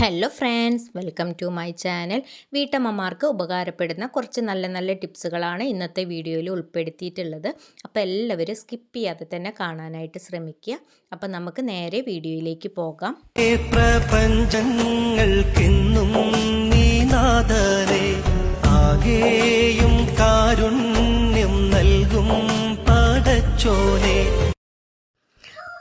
Hello friends welcome to my channel വീട്ടമ്മമാർക്ക് ഉപകാരപ്പെടുന്ന കുറച്ച് നല്ല നല്ല ടിപ്സുകളാണ് ഇന്നത്തെ വീഡിയോയിൽ ഉൾപ്പെടുത്തിയിട്ടുള്ളത്. അപ്പോൾ എല്ലാവരും സ്കിപ്പ് ചെയ്യാതെ തന്നെ കാണാനായിട്ട് ശ്രമിക്കുക. അപ്പോൾ നമുക്ക് നേരെ വീഡിയോയിലേക്ക് പോകാം. പ്രപഞ്ചങ്ങൾക്കെന്നും നീനാഥരെ ആകെയും കാരുണ്യം നൽകും പടച്ചോനെ.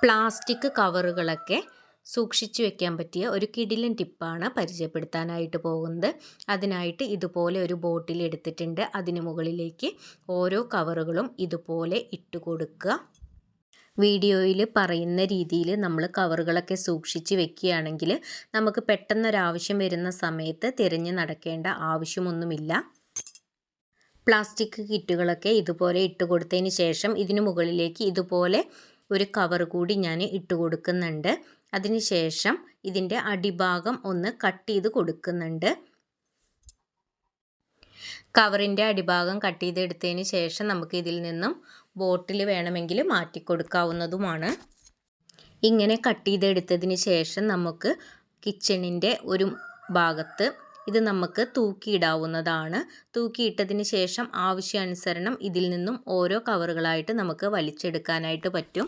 പ്ലാസ്റ്റിക് കവറുകളൊക്കെ സൂക്ഷിച്ചു വെക്കാൻ പറ്റിയ ഒരു കിടിലൻ ടിപ്പാണ് പരിചയപ്പെടുത്താനായിട്ട് പോകുന്നത്. അതിനായിട്ട് ഇതുപോലെ ഒരു ബോട്ടിൽ എടുത്തിട്ടുണ്ട്. അതിന് മുകളിലേക്ക് ഓരോ കവറുകളും ഇതുപോലെ ഇട്ട് കൊടുക്കുക. വീഡിയോയിൽ പറയുന്ന രീതിയിൽ നമ്മൾ കവറുകളൊക്കെ സൂക്ഷിച്ച് വെക്കുകയാണെങ്കിൽ നമുക്ക് പെട്ടെന്നൊരാവശ്യം വരുന്ന സമയത്ത് തിരഞ്ഞു നടക്കേണ്ട ആവശ്യമൊന്നുമില്ല. പ്ലാസ്റ്റിക് കിറ്റുകളൊക്കെ ഇതുപോലെ ഇട്ട് കൊടുത്തതിന് ശേഷം ഇതിന് മുകളിലേക്ക് ഇതുപോലെ ഒരു കവർ കൂടി ഞാൻ ഇട്ട് കൊടുക്കുന്നുണ്ട്. അതിനുശേഷം ഇതിന്റെ അടിഭാഗം ഒന്ന് കട്ട് ചെയ്ത് കൊടുക്കുന്നുണ്ട്. കവറിന്റെ അടിഭാഗം കട്ട് ചെയ്തെടുത്തതിന് ശേഷം നമുക്ക് ഇതിൽ നിന്നും ബോട്ടിൽ വേണമെങ്കിൽ മാറ്റി കൊടുക്കാവുന്നതുമാണ്. ഇങ്ങനെ കട്ട് ചെയ്തെടുത്തതിന് ശേഷം നമുക്ക് കിച്ചണിന്റെ ഒരു ഭാഗത്ത് ഇത് നമുക്ക് തൂക്കിയിടാവുന്നതാണ്. തൂക്കിയിട്ടതിന് ശേഷം ആവശ്യാനുസരണം ഇതിൽ നിന്നും ഓരോ കവറുകളായിട്ട് നമുക്ക് വലിച്ചെടുക്കാനായിട്ട് പറ്റും.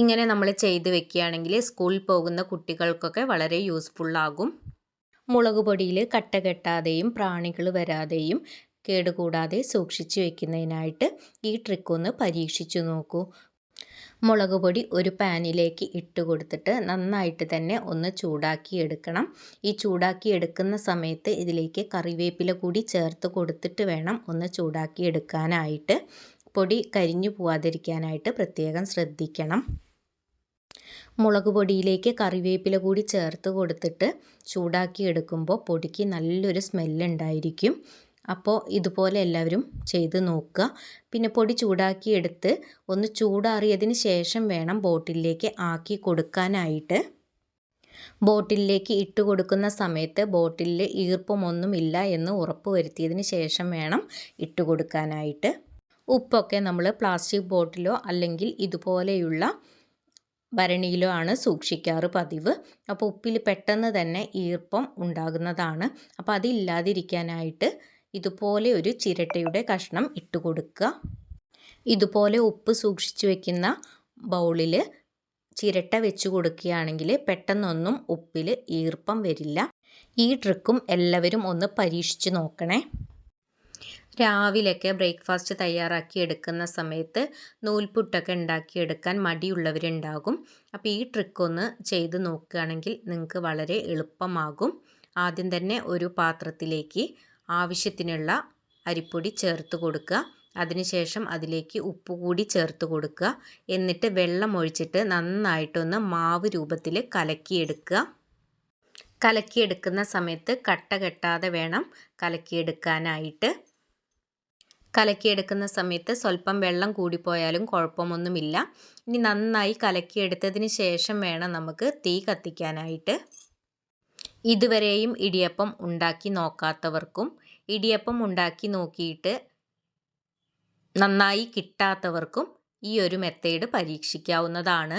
ഇങ്ങനെ നമ്മൾ ചെയ്ത് വെക്കുകയാണെങ്കിൽ സ്കൂളിൽ പോകുന്ന കുട്ടികൾക്കൊക്കെ വളരെ യൂസ്ഫുള്ളാകും മുളക് പൊടിയിൽ കട്ട കെട്ടാതെയും പ്രാണികൾ വരാതെയും കേടുകൂടാതെ സൂക്ഷിച്ചു വെക്കുന്നതിനായിട്ട് ഈ ട്രിക്കൊന്ന് പരീക്ഷിച്ചു നോക്കൂ. മുളക് പൊടി ഒരു പാനിലേക്ക് ഇട്ട് കൊടുത്തിട്ട് നന്നായിട്ട് തന്നെ ഒന്ന് ചൂടാക്കി എടുക്കണം. ഈ ചൂടാക്കി എടുക്കുന്ന സമയത്ത് ഇതിലേക്ക് കറിവേപ്പില കൂടി ചേർത്ത് കൊടുത്തിട്ട് വേണം ഒന്ന് ചൂടാക്കി എടുക്കാനായിട്ട്. പൊടി കരിഞ്ഞു പോവാതിരിക്കാനായിട്ട് പ്രത്യേകം ശ്രദ്ധിക്കണം. മുളക് പൊടിയിലേക്ക് കറിവേപ്പില കൂടി ചേർത്ത് കൊടുത്തിട്ട് ചൂടാക്കി എടുക്കുമ്പോൾ പൊടിക്ക് നല്ലൊരു സ്മെല്ലുണ്ടായിരിക്കും അപ്പോൾ ഇതുപോലെ എല്ലാവരും ചെയ്ത് നോക്കുക. പിന്നെ പൊടി ചൂടാക്കി എടുത്ത് ഒന്ന് ചൂടാറിയതിന് ശേഷം വേണം ബോട്ടിലേക്ക് ആക്കി കൊടുക്കാനായിട്ട്. ബോട്ടിലേക്ക് ഇട്ട് കൊടുക്കുന്ന സമയത്ത് ബോട്ടിലിൽ ഈർപ്പമൊന്നുമില്ല എന്ന് ഉറപ്പ് വരുത്തിയതിന് ശേഷം വേണം ഇട്ട് കൊടുക്കാനായിട്ട്. ഉപ്പൊക്കെ നമ്മൾ പ്ലാസ്റ്റിക് ബോട്ടിലോ അല്ലെങ്കിൽ ഇതുപോലെയുള്ള ഭരണിയിലോ ആണ് സൂക്ഷിക്കാറ് പതിവ്. അപ്പോൾ ഉപ്പിൽ പെട്ടെന്ന് തന്നെ ഈർപ്പം ഉണ്ടാകുന്നതാണ്. അപ്പോൾ അതില്ലാതിരിക്കാനായിട്ട് ഇതുപോലെ ഒരു ചിരട്ടയുടെ കഷ്ണം ഇട്ട് കൊടുക്കുക. ഇതുപോലെ ഉപ്പ് സൂക്ഷിച്ചു വെക്കുന്ന ബൗളിൽ ചിരട്ട വെച്ച് കൊടുക്കുകയാണെങ്കിൽ പെട്ടെന്നൊന്നും ഉപ്പിൽ ഈർപ്പം വരില്ല. ഈ ട്രിക്കും എല്ലാവരും ഒന്ന് പരീക്ഷിച്ച് നോക്കണേ. രാവിലെയൊക്കെ ബ്രേക്ക്ഫാസ്റ്റ് തയ്യാറാക്കി എടുക്കുന്ന സമയത്ത് നൂൽപുട്ടൊക്കെ ഉണ്ടാക്കിയെടുക്കാൻ മടിയുള്ളവരുണ്ടാകും. അപ്പോൾ ഈ ട്രിക്കൊന്ന് ചെയ്ത് നോക്കുകയാണെങ്കിൽ നിങ്ങൾക്ക് വളരെ എളുപ്പമാകും. ആദ്യം തന്നെ ഒരു പാത്രത്തിലേക്ക് ആവശ്യത്തിനുള്ള അരിപ്പൊടി ചേർത്ത് കൊടുക്കുക. അതിനുശേഷം അതിലേക്ക് ഉപ്പ് കൂടി ചേർത്ത് കൊടുക്കുക. എന്നിട്ട് വെള്ളം ഒഴിച്ചിട്ട് നന്നായിട്ടൊന്ന് മാവ് രൂപത്തിൽ കലക്കിയെടുക്കുക. കലക്കിയെടുക്കുന്ന സമയത്ത് കട്ട കെട്ടാതെ വേണം കലക്കിയെടുക്കാനായിട്ട്. കലക്കിയെടുക്കുന്ന സമയത്ത് സ്വല്പം വെള്ളം കൂടിപ്പോയാലും കുഴപ്പമൊന്നുമില്ല. ഇനി നന്നായി കലക്കിയെടുത്തതിന് ശേഷം വേണം നമുക്ക് തീ കത്തിക്കാനായിട്ട്. ഇതുവരെയും ഇടിയപ്പം ഉണ്ടാക്കി നോക്കാത്തവർക്കും ഇടിയപ്പം ഉണ്ടാക്കി നോക്കിയിട്ട് നന്നായി കിട്ടാത്തവർക്കും ഈ ഒരു മെത്തേഡ് പരീക്ഷിക്കാവുന്നതാണ്.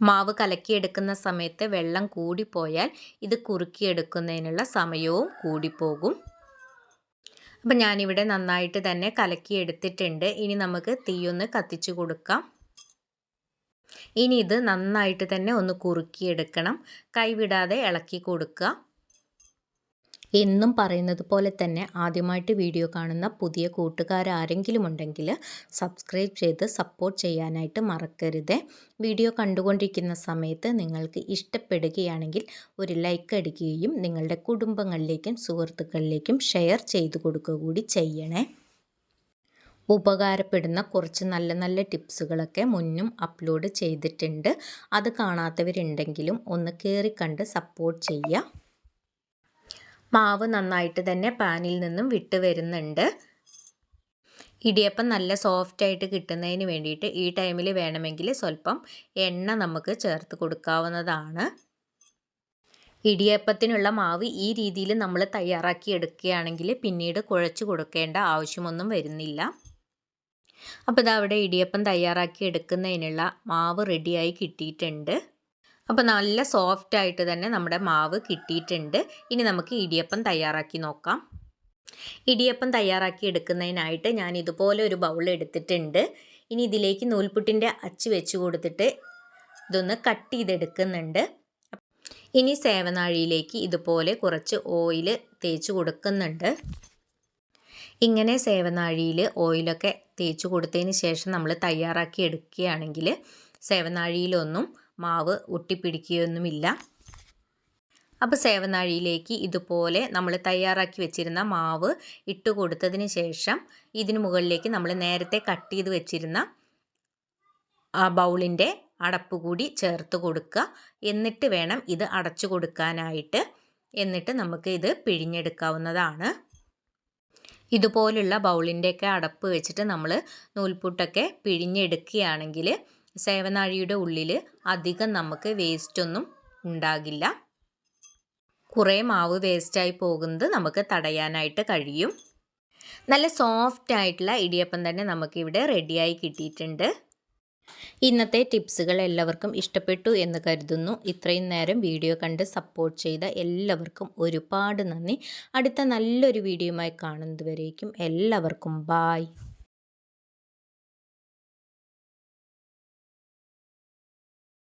മാവ് കലക്കിയെടുക്കുന്ന സമയത്ത് വെള്ളം കൂടിപ്പോയാൽ ഇത് കുറുക്കിയെടുക്കുന്നതിനുള്ള സമയവും കൂടിപ്പോകും. അപ്പം ഞാനിവിടെ നന്നായിട്ട് തന്നെ കലക്കി എടുത്തിട്ടുണ്ട് ഇനി നമുക്ക് തീയൊന്ന് കത്തിച്ചു കൊടുക്കാം. ഇനി ഇത് നന്നായിട്ട് തന്നെ ഒന്ന് കുറുക്കിയെടുക്കണം. കൈവിടാതെ ഇളക്കി കൊടുക്കുക. എന്നും പറയുന്നത് പോലെ തന്നെ ആദ്യമായിട്ട് വീഡിയോ കാണുന്ന പുതിയ കൂട്ടുകാരാരെങ്കിലും ഉണ്ടെങ്കിൽ സബ്സ്ക്രൈബ് ചെയ്ത് സപ്പോർട്ട് ചെയ്യാനായിട്ട് മറക്കരുത്. വീഡിയോ കണ്ടുകൊണ്ടിരിക്കുന്ന സമയത്ത് നിങ്ങൾക്ക് ഇഷ്ടപ്പെടുകയാണെങ്കിൽ ഒരു ലൈക്ക് അടിക്കുകയും നിങ്ങളുടെ കുടുംബങ്ങളിലേക്കും സുഹൃത്തുക്കളിലേക്കും ഷെയർ ചെയ്തു കൊടുക്കുക കൂടി ചെയ്യണേ. ഉപകാരപ്പെടുന്ന കുറച്ച് നല്ല നല്ല ടിപ്സുകളൊക്കെ മുന്നും അപ്ലോഡ് ചെയ്തിട്ടുണ്ട്. അത് കാണാത്തവരുണ്ടെങ്കിലും ഒന്ന് കയറി കണ്ട് സപ്പോർട്ട് ചെയ്യുക മാവ് നന്നായിട്ട് തന്നെ പാനിൽ നിന്നും വിട്ട് വരുന്നുണ്ട്. ഇടിയപ്പം നല്ല സോഫ്റ്റായിട്ട് കിട്ടുന്നതിന് വേണ്ടിയിട്ട് ഈ ടൈമിൽ വേണമെങ്കിൽ സ്വല്പം എണ്ണ നമുക്ക് ചേർത്ത് കൊടുക്കാവുന്നതാണ്. ഇടിയപ്പത്തിനുള്ള മാവ് ഈ രീതിയിൽ നമ്മൾ തയ്യാറാക്കി എടുക്കുകയാണെങ്കിൽ പിന്നീട് കുഴച്ച് കൊടുക്കേണ്ട ആവശ്യമൊന്നും വരുന്നില്ല. അപ്പോൾ ഇതവിടെ ഇടിയപ്പം തയ്യാറാക്കി എടുക്കുന്നതിനുള്ള മാവ് റെഡിയായി കിട്ടിയിട്ടുണ്ട്. അപ്പോൾ നല്ല സോഫ്റ്റ് ആയിട്ട് തന്നെ നമ്മുടെ മാവ് കിട്ടിയിട്ടുണ്ട്. ഇനി നമുക്ക് ഇടിയപ്പം തയ്യാറാക്കി നോക്കാം. ഇടിയപ്പം തയ്യാറാക്കി എടുക്കുന്നതിനായിട്ട് ഞാൻ ഇതുപോലെ ഒരു ബൗൾ എടുത്തിട്ടുണ്ട്. ഇനി ഇതിലേക്ക് നൂൽപുട്ടിന്റെ അച്ച് വെച്ച് കൊടുത്തിട്ട് ഇതൊന്ന് കട്ട് ചെയ്തെടുക്കുന്നുണ്ട്. ഇനി സേവനാഴിയിലേക്ക് ഇതുപോലെ കുറച്ച് ഓയിൽ തേച്ച് കൊടുക്കുന്നുണ്ട്. ഇങ്ങനെ സേവനാഴിയിൽ ഓയിലൊക്കെ തേച്ച് കൊടുത്തതിന് ശേഷം നമ്മൾ തയ്യാറാക്കി എടുക്കുകയാണെങ്കിൽ സേവനാഴിയിലൊന്നും മാവ് ഒട്ടിപ്പിടിക്കുകയൊന്നുമില്ല. അപ്പോൾ സേവനാഴിയിലേക്ക് ഇതുപോലെ നമ്മൾ തയ്യാറാക്കി വെച്ചിരുന്ന മാവ് ഇട്ട് കൊടുത്തതിന് ശേഷം ഇതിന് മുകളിലേക്ക് നമ്മൾ നേരത്തെ കട്ട് ചെയ്ത് വെച്ചിരുന്ന ആ ബൗളിന്റെ അടപ്പ് കൂടി ചേർത്ത് കൊടുക്കുക. എന്നിട്ട് വേണം ഇത് അടച്ചു കൊടുക്കാനായിട്ട്. എന്നിട്ട് നമുക്ക് ഇത് പിഴിഞ്ഞെടുക്കാവുന്നതാണ്. ഇതുപോലുള്ള ബൗളിന്റെയൊക്കെ അടപ്പ് വെച്ചിട്ട് നമ്മൾ നൂൽപുട്ടൊക്കെ പിഴിഞ്ഞെടുക്കുകയാണെങ്കിൽ സേവനാഴിയുടെ ഉള്ളിൽ അധികം നമുക്ക് വേസ്റ്റൊന്നും ഉണ്ടാകില്ല. കുറേ മാവ് വേസ്റ്റായി പോകുന്നത് നമുക്ക് തടയാനായിട്ട് കഴിയും. നല്ല സോഫ്റ്റ് ആയിട്ടുള്ള ഇടിയപ്പം തന്നെ നമുക്കിവിടെ റെഡിയായി കിട്ടിയിട്ടുണ്ട്. ഇന്നത്തെ ടിപ്സുകൾ എല്ലാവർക്കും ഇഷ്ടപ്പെട്ടു എന്ന് കരുതുന്നു. ഇത്രയും നേരം വീഡിയോ കണ്ട് സപ്പോർട്ട് ചെയ്ത എല്ലാവർക്കും ഒരുപാട് നന്ദി. അടുത്ത നല്ലൊരു വീഡിയോയുമായി കാണുന്നതുവരേക്കും എല്ലാവർക്കും ബായ്